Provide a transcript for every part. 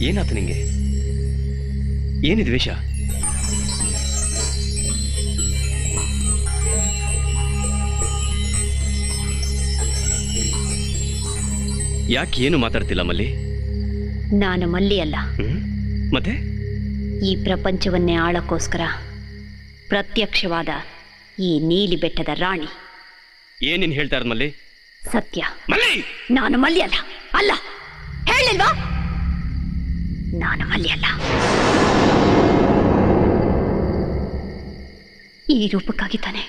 ಏನಾಯ್ತು ನಿಂಗೆ? ಏನಿದು ವೇಷ? ಯಾಕೆ ಏನು ಮಾತಾಡ್ತಿಲ್ಲ ಮಲ್ಲಿ? ನಾನು ಮಲ್ಲಿ ಅಲ್ಲ ಮತ್ತೆ? ಈ ಪ್ರಪಂಚವನ್ನೇ ಆಳಕ್ಕೋಸ್ಕರ ಪ್ರತ್ಯಕ್ಷವಾದ ಈ ನೀಲಿ ಬೆಟ್ಟದ ರಾಣಿ. ಏನೇನು ಹೇಳ್ತಾರ ಇರೋದು ಮಲ್ಲಿ? ಸತ್ಯ. ಮಲ್ಲಿ! ನಾನು ಮಲ್ಲಿ ಅಲ್ಲ ಅಲ್ಲ! ಹೇಳಿಲ್ವಾ? ನಾನು ಮಲ್ಲಿ ಅಲ್ಲ. ಈ ರೂಪಕ್ಕಾಗಿ ತಾನೆ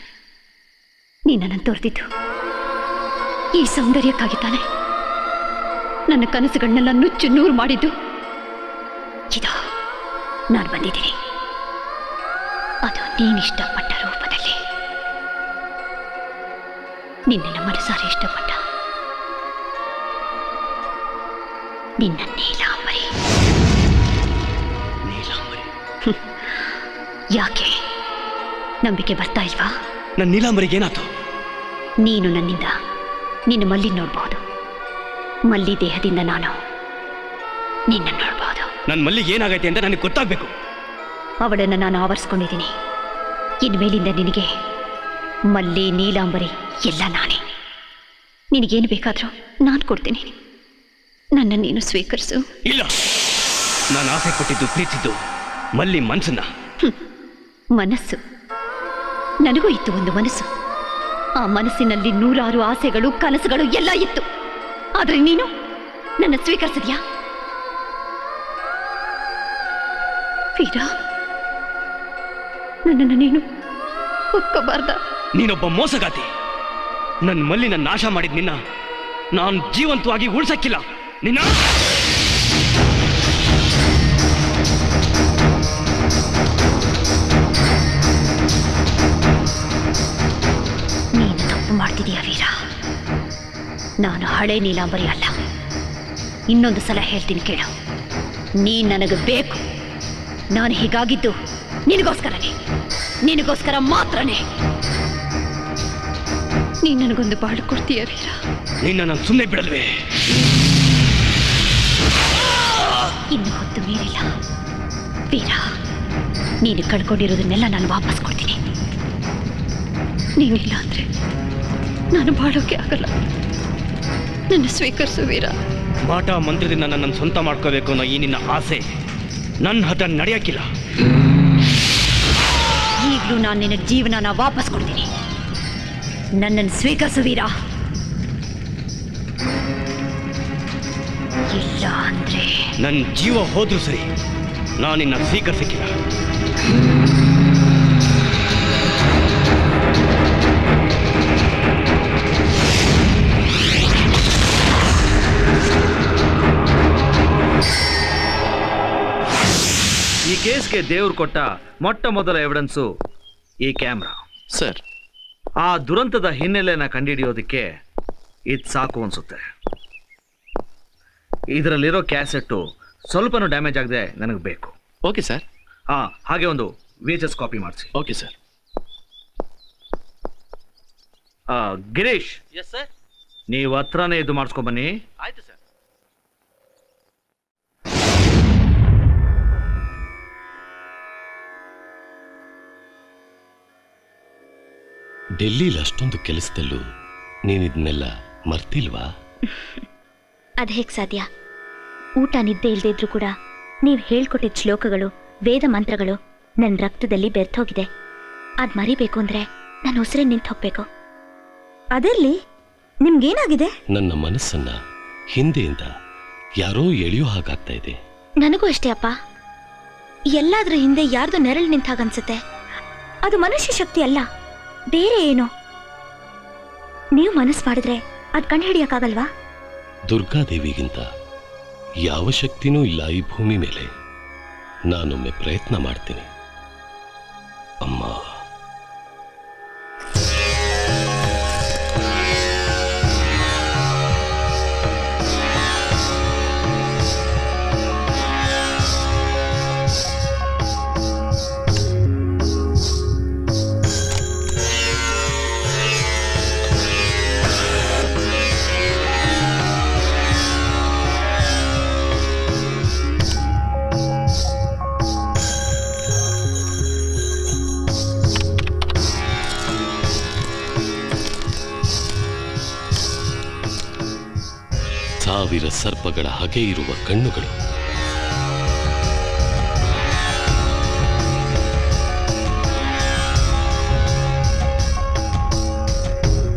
ನೀನನ್ನು ತೋರ್ದಿದ್ದು. ಈ ಸೌಂದರ್ಯಕ್ಕಾಗಿ ತಾನೆ ನನ್ನ ಕನಸುಗಳನ್ನೆಲ್ಲ ನುಚ್ಚು ನೂರು ಮಾಡಿದ್ದು. ಇದು, ನಾನು ಬಂದಿದ್ದೀನಿ. ಅದು ನೀನಿಷ್ಟಪಟ್ಟ ರೂಪದಲ್ಲಿ. ನಿನ್ನ ಮನಸಾರೆ ಇಷ್ಟಪಟ್ಟ. ನಿನ್ನ ನೀಲಾಂಬರಿ ಯಾಕೆ? ನಂಬಿಕೆ ಬರ್ತಾ ಇಲ್ವಾ? ನನ್ನ ನೀಲಾಂಬರಿಗೆ ಏನಾಯ್ತು? ನೀನು ನನ್ನಿಂದ ನಿನ್ನ ಮಲ್ಲಿ ನೋಡಬಹುದು ಮಲ್ಲಿ ದೇಹದಿಂದ ನಾನು ನಿನ್ನ ನೋಡಬಹುದು ನನ್ನ ಮಲ್ಲಿಗೆ ಏನಾಗೈತೆ ಅಂತ ನನಗೆ ಗೊತ್ತಾಗಬೇಕು. ಅವಳನ್ನು ನಾನು ಆವರಿಸ್ಕೊಂಡಿದ್ದೀನಿ. ಇನ್ಮೇಲಿಂದ ನಿನಗೆ ಮಲ್ಲಿ ನೀಲಾಂಬರಿ ಎಲ್ಲ ನಾನೇ. ನಿನಗೇನು ಬೇಕಾದರೂ ನಾನು ಕೊಡ್ತೀನಿ. ನನ್ನ ನೀನು ಸ್ವೀಕರಿಸು. ಇಲ್ಲ. ನಾನು ಆಸೆ ಕೊಟ್ಟಿದ್ದು ಪ್ರೀತಿದ್ದು ಮಲ್ಲಿ ಮನಸ್ಸನ್ನ ಮನಸ್ಸು. ನನಗೂ ಇತ್ತು ಒಂದು ಮನಸ್ಸು. ಆ ಮನಸ್ಸಿನಲ್ಲಿ ನೂರಾರು ಆಸೆಗಳು ಕನಸುಗಳು ಎಲ್ಲ ಇತ್ತು. ಆದ್ರೆ ನೀನು ನನ್ನ ಸ್ವೀಕರಿಸಿದ್ಯಾ? ವೀರ ನನ್ನನ್ನು ನೀನು ಒಕ್ಕಬಾರ್ದ ನೀನೊಬ್ಬ ಮೋಸಗಾತಿ. ನನ್ನ ಮಲ್ಲಿನ ನಾಶ ಮಾಡಿದ ನಿನ್ನ ನಾನು ಜೀವಂತವಾಗಿ ಉಳಿಸಕ್ಕಿಲ್ಲ. ನಿನ್ನ ನಾನು ಹಳೆ ನೀಲಾಂಬರಿ ಅಲ್ಲ. ಇನ್ನೊಂದು ಸಲ ಹೇಳ್ತೀನಿ ಕೇಳು. ನೀ ನನಗೆ ಬೇಕು. ನಾನು ಹೀಗಾಗಿದ್ದು ನಿನಗೋಸ್ಕರನೇ. ನಿನಗೋಸ್ಕರ ಮಾತ್ರನೇ. ನೀನ್ ನನಗೊಂದು ಬಾಳು ಕೊಡ್ತೀಯ ವೀರ? ನಿನ್ನ ನಾನು ಸುಮ್ಮನೆ ಬಿಡಲ್ವೇ? ಇನ್ನು ಹೊತ್ತು ಮೀರಿಲ್ಲ. ವೀರ ನೀನು ಕಳ್ಕೊಂಡಿರೋದನ್ನೆಲ್ಲ ನಾನು ವಾಪಸ್ ಕೊಡ್ತೀನಿ. ನೀನಿಲ್ಲ ಅಂದ್ರೆ ನಾನು ಬಾಳೋಕೆ ಆಗಲ್ಲ. ನನ್ನ ಸ್ವೀಕರಿಸು ವೀರ ಮಾಟ ಮಂತ್ರದಿಂದ ನನ್ನನ್ನು ಸ್ವಂತ ಮಾಡ್ಕೋಬೇಕು ಅನ್ನೋ ಈ ನಿನ್ನ ಆಸೆ. ನನ್ನ ಹತ ನಡೆಯಕ್ಕಿಲ್ಲ ಈಗಲೂ ನಾನು ನಿನ್ನ ಜೀವನನ ವಾಪಸ್ ಕೊಡ್ತೀನಿ. ನನ್ನನ್ನು ಸ್ವೀಕರಿಸು ವೀರ ಇಲ್ಲ ಅಂದ್ರೆ ನನ್ನ ಜೀವ ಹೋದ್ರೂ ಸರಿ. ನಾನು ನಿನ್ನ ಸ್ವೀಕರಿಸಕ್ಕಿಲ್ಲ. ಕೇಸ್ಗೆ ದೇವ್ರು ಕೊಟ್ಟ ಮೊಟ್ಟ ಮೊದಲ ಎವಿಡೆನ್ಸು ಈ ಕ್ಯಾಮ್ರಾ ಸರ್. ಆ ದುರಂತದ ಹಿನ್ನೆಲೆನ ಕಂಡುಹಿಡಿಯೋದಕ್ಕೆ ಇದು ಸಾಕು ಅನ್ಸುತ್ತೆ. ಇದರಲ್ಲಿರೋ ಕ್ಯಾಸೆಟ್ಟು ಸ್ವಲ್ಪನೂ ಡ್ಯಾಮೇಜ್ ಆಗದೆ ನನಗೆ ಬೇಕು. Okay sir. ಹಾಂ ಹಾಗೆ ಒಂದು ವಿ ಎಚ್ ಎಸ್ ಕಾಪಿ ಮಾಡಿಸಿ. Okay sir. Girish. Yes sir ನೀವು ಹತ್ರನೇ ಇದು ಮಾಡಿಸ್ಕೊಂಬನ್ನಿ ಆಯ್ತು ಡೆಲ್ಲಿಲಿ ಅಷ್ಟೊಂದು ಕೆಲಸದಲ್ಲೂ ನೀನಿದ್ನೆಲ್ಲ ಮರ್ತಿಲ್ವಾ? ಅದು ಹೇಗೆ ಸಾಧ್ಯ? ಊಟ ನಿದ್ದೆ ಇಲ್ಲದೆ ಇದ್ರೂ ಕೂಡ ನೀವು ಹೇಳ್ಕೊಟ್ಟಿದ್ದ ಶ್ಲೋಕಗಳು ವೇದ ಮಂತ್ರಗಳು ನನ್ನ ರಕ್ತದಲ್ಲಿ ಬೆರ್ತೋಗಿದೆ ಅದ್ ಮರಿಬೇಕು ಅಂದ್ರೆ ನನ್ನ ಉಸಿರೇ ನಿಂತು ಹೋಗ್ಬೇಕು. ಅದರಲ್ಲಿ ನಿಮ್ಗೇನಾಗಿದೆ? ನನ್ನ ಮನಸ್ಸನ್ನ ಹಿಂದೆಯಿಂದ ಯಾರೋ ಎಳೆಯೋ ಹಾಗಾಗ್ತಾ ಇದೆ. ನನಗೂ ಅಷ್ಟೇ ಅಪ್ಪ. ಎಲ್ಲಾದ್ರೂ ಹಿಂದೆ ಯಾರ್ದು ನೆರಳು ನಿಂತಾಗನ್ಸುತ್ತೆ ಅದು ಮನುಷ್ಯ ಶಕ್ತಿ ಅಲ್ಲ. ಬೇರೆ ಏನು? ನೀವು ಮನಸ್ಸು ಮಾಡಿದ್ರೆ ಅದ್ ಕಂಡು ಹಿಡಿಯಕ್ಕಾಗಲ್ವಾ? ದುರ್ಗಾದೇವಿಗಿಂತ ಯಾವ ಶಕ್ತಿನೂ ಇಲ್ಲ ಈ ಭೂಮಿ ಮೇಲೆ. ನಾನೊಮ್ಮೆ ಪ್ರಯತ್ನ ಮಾಡ್ತೀನಿ. ಅಮ್ಮ. ಸಾವಿರ ಸರ್ಪಗಳ ಹಗೆ ಇರುವ ಕಣ್ಣುಗಳು.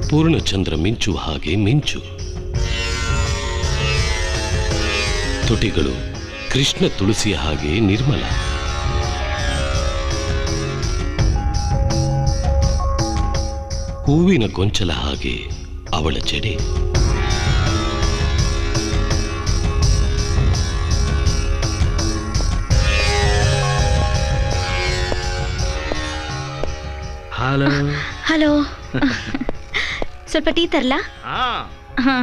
ಪೂರ್ಣಚಂದ್ರ ಮಿಂಚು ಹಾಗೆ ಮಿಂಚು. ತುಟಿಗಳು ಕೃಷ್ಣ ತುಳಸಿಯ ಹಾಗೆ ನಿರ್ಮಲ. ಹೂವಿನ ಗೊಂಚಲ ಹಾಗೆ ಅವಳ ಜಡೆ. ಹಲೋ ಹಲೋ ಸ್ವಲ್ಪ ಟೀ ತರಲಾ? ಹಾ.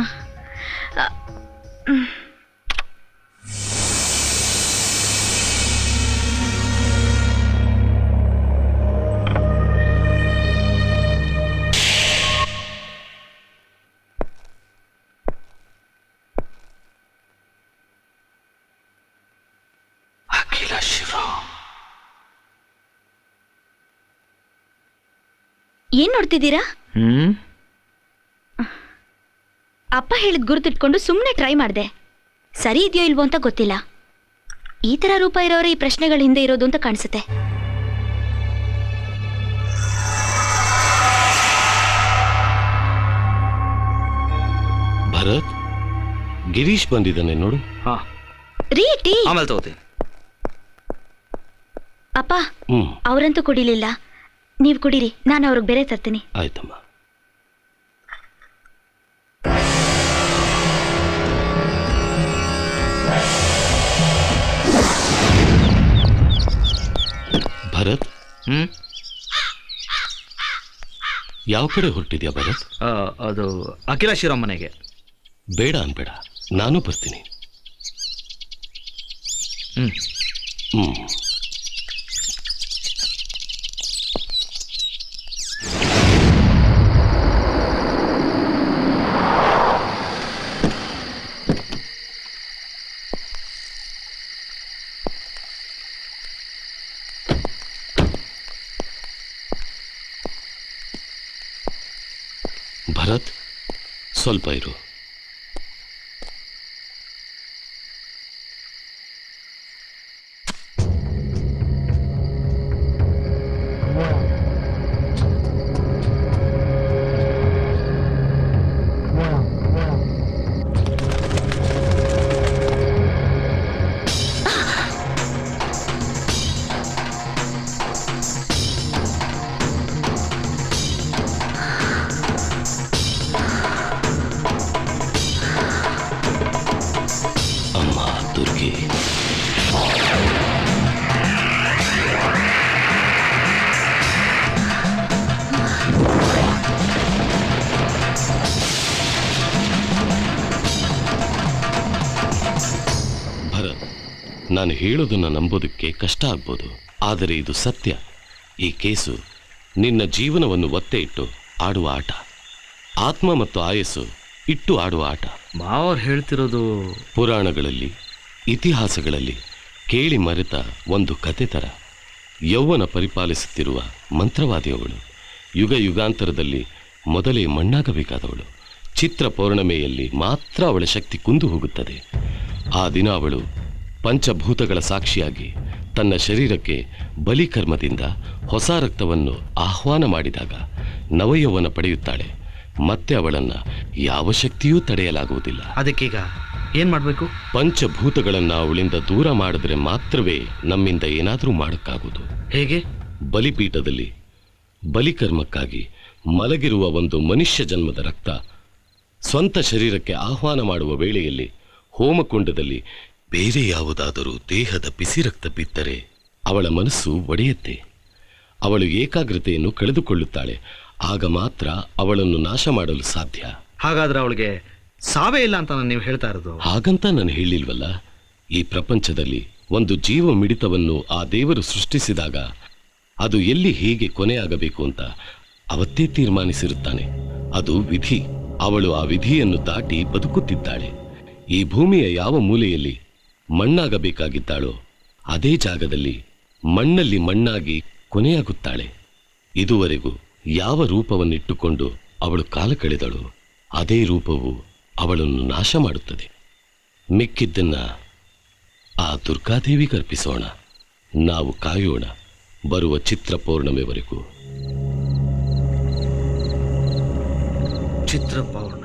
ಏನ್ ನೋಡ್ತಿದ್ದೀರಾ? ಹ್ಮ್? ಅಪ್ಪ ಹೇಳಿದ್ ಗುರುತಿಟ್ಕೊಂಡು ಸುಮ್ಮನೆ ಟ್ರೈ ಮಾಡಿದೆ. ಸರಿ ಇದೆಯೋ ಇಲ್ವೋ ಅಂತ ಗೊತ್ತಿಲ್ಲ. ಈ ತರ ರೂಪ ಇರೋರೇ ಈ ಪ್ರಶ್ನೆಗಳ ಹಿಂದೆ ಇರೋದು ಅಂತ ಕಾಣಿಸುತ್ತೆ. ಭರತ್ ಗಿರೀಶ್ ಬಂದಿದ್ದಾನೆ ನೋಡು. ಹಾ. ರೀ ಟೀ. ಆಮೇಲೆ ತಗೋತೀನಿ. ಅಪ್ಪ ಹ್ಮ್. ಅವರಂತೂ ಕುಡಿಲಿಲ್ಲ. ನೀವು ಕುಡೀರಿ ನಾನು ಅವ್ರಿಗೆ ಬೇರೆ ತರ್ತೀನಿ. ಆಯ್ತಮ್ಮ. ಭರತ್? ಹ್ಮ್? ಯಾವ ಕಡೆ ಹೊರಟಿದ್ಯಾ ಭರತ್? ಆ, ಅದು ಅಖಿಲ ಶಿವರಾಮ್ ಮನೆಗೆ ಬೇಡ ಅನ್ಬೇಡ ನಾನು ಬರ್ತೀನಿ. ಹ್ಮ್. ಹ್ಮ್. ಭರತ್ ಸ್ವಲ್ಪ ಇರು. ನಾನು ಹೇಳೋದನ್ನ ನಂಬೋದಕ್ಕೆ ಕಷ್ಟ ಆಗ್ಬೋದು. ಆದರೆ ಇದು ಸತ್ಯ. ಈ ಕೇಸು ನಿನ್ನ ಜೀವನವನ್ನು ಒತ್ತೆ ಇಟ್ಟು ಆಡುವ ಆಟ. ಆತ್ಮ ಮತ್ತು ಆಯಸ್ಸು ಇಟ್ಟು ಆಡುವ ಆಟ. ಮಾವರು ಹೇಳ್ತಿರೋದು ಪುರಾಣಗಳಲ್ಲಿ ಇತಿಹಾಸಗಳಲ್ಲಿ ಕೇಳಿ ಮರೆತ ಒಂದು ಕತೆ ಥರ. ಯೌವನ ಪರಿಪಾಲಿಸುತ್ತಿರುವ ಮಂತ್ರವಾದಿಯವಳು ಯುಗ ಯುಗಾಂತರದಲ್ಲಿ ಮೊದಲೇ ಮಣ್ಣಾಗಬೇಕಾದವಳು. ಚಿತ್ರ ಪೌರ್ಣಮೆಯಲ್ಲಿ ಮಾತ್ರ ಅವಳ ಶಕ್ತಿ ಕುಂದು ಹೋಗುತ್ತದೆ. ಆ ದಿನ ಅವಳು ಪಂಚಭೂತಗಳ ಸಾಕ್ಷಿಯಾಗಿ ತನ್ನ ಶರೀರಕ್ಕೆ ಬಲಿಕರ್ಮದಿಂದ ಹೊಸ ರಕ್ತವನ್ನು ಆಹ್ವಾನ ಮಾಡಿದಾಗ ನವಯೌವನ ಪಡೆಯುತ್ತಾಳೆ. ಮತ್ತೆ ಅವಳನ್ನ ಯಾವ ಶಕ್ತಿಯೂ ತಡೆಯಲಾಗುವುದಿಲ್ಲ. ಅದಕ್ಕೀಗ ಏನ್ ಮಾಡಬೇಕು? ಪಂಚಭೂತಗಳನ್ನ ಅವಳಿಂದ ದೂರ ಮಾಡಿದ್ರೆ ಮಾತ್ರವೇ ನಮ್ಮಿಂದ ಏನಾದರೂ ಮಾಡಕ್ಕಾಗೋದು ಹೇಗೆ? ಬಲಿಪೀಠದಲ್ಲಿ ಬಲಿಕರ್ಮಕ್ಕಾಗಿ ಮಲಗಿರುವ ಒಂದು ಮನುಷ್ಯ ಜನ್ಮದ ರಕ್ತ ಸ್ವಂತ ಶರೀರಕ್ಕೆ ಆಹ್ವಾನ ಮಾಡುವ ವೇಳೆಯಲ್ಲಿ ಹೋಮಕುಂಡದಲ್ಲಿ ಬೇರೆ ಯಾವುದಾದರೂ ದೇಹದ ಬಿಸಿರಕ್ತ ಬಿದ್ದರೆ ಅವಳ ಮನಸ್ಸು ಒಡೆಯುತ್ತೆ. ಅವಳು ಏಕಾಗ್ರತೆಯನ್ನು ಕಳೆದುಕೊಳ್ಳುತ್ತಾಳೆ. ಆಗ ಮಾತ್ರ ಅವಳನ್ನು ನಾಶ ಮಾಡಲು ಸಾಧ್ಯ. ಹಾಗಾದ್ರೆ ಅವಳಿಗೆ ಸಾವೇ ಇಲ್ಲ ಅಂತ ನೀವು ಹೇಳ್ತಾ ಇರೋದು? ಹಾಗಂತ ನಾನು ಹೇಳಿಲ್ವಲ್ಲ? ಈ ಪ್ರಪಂಚದಲ್ಲಿ ಒಂದು ಜೀವ ಮಿಡಿತವನ್ನು ಆ ದೇವರು ಸೃಷ್ಟಿಸಿದಾಗ ಅದು ಎಲ್ಲಿ ಹೇಗೆ ಕೊನೆಯಾಗಬೇಕು ಅಂತ ಅವತ್ತೇ ತೀರ್ಮಾನಿಸಿರುತ್ತಾನೆ. ಅದು ವಿಧಿ. ಅವಳು ಆ ವಿಧಿಯನ್ನು ದಾಟಿ ಬದುಕುತ್ತಿದ್ದಾಳೆ. ಈ ಭೂಮಿಯ ಯಾವ ಮೂಲೆಯಲ್ಲಿ ಮಣ್ಣಾಗಬೇಕಾಗಿದ್ದಾಳೋ, ಅದೇ ಜಾಗದಲ್ಲಿ ಮಣ್ಣಲ್ಲಿ ಮಣ್ಣಾಗಿ ಕೊನೆಯಾಗುತ್ತಾಳೆ. ಇದುವರೆಗೂ ಯಾವ ರೂಪವನ್ನಿಟ್ಟುಕೊಂಡು ಅವಳು ಕಾಲ ಕಳೆದಳು, ಅದೇ ರೂಪವು ಅವಳನ್ನು ನಾಶ ಮಾಡುತ್ತದೆ. ಮಿಕ್ಕಿದ್ದನ್ನ ಆ ದುರ್ಗಾದೇವಿ ಕಲ್ಪಿಸೋಣ ನಾವು ಕಾಯೋಣ, ಬರುವ ಚಿತ್ರ ಪೌರ್ಣಮೆವರೆಗೂ ಚಿತ್ರ ಪೌರ್ಣ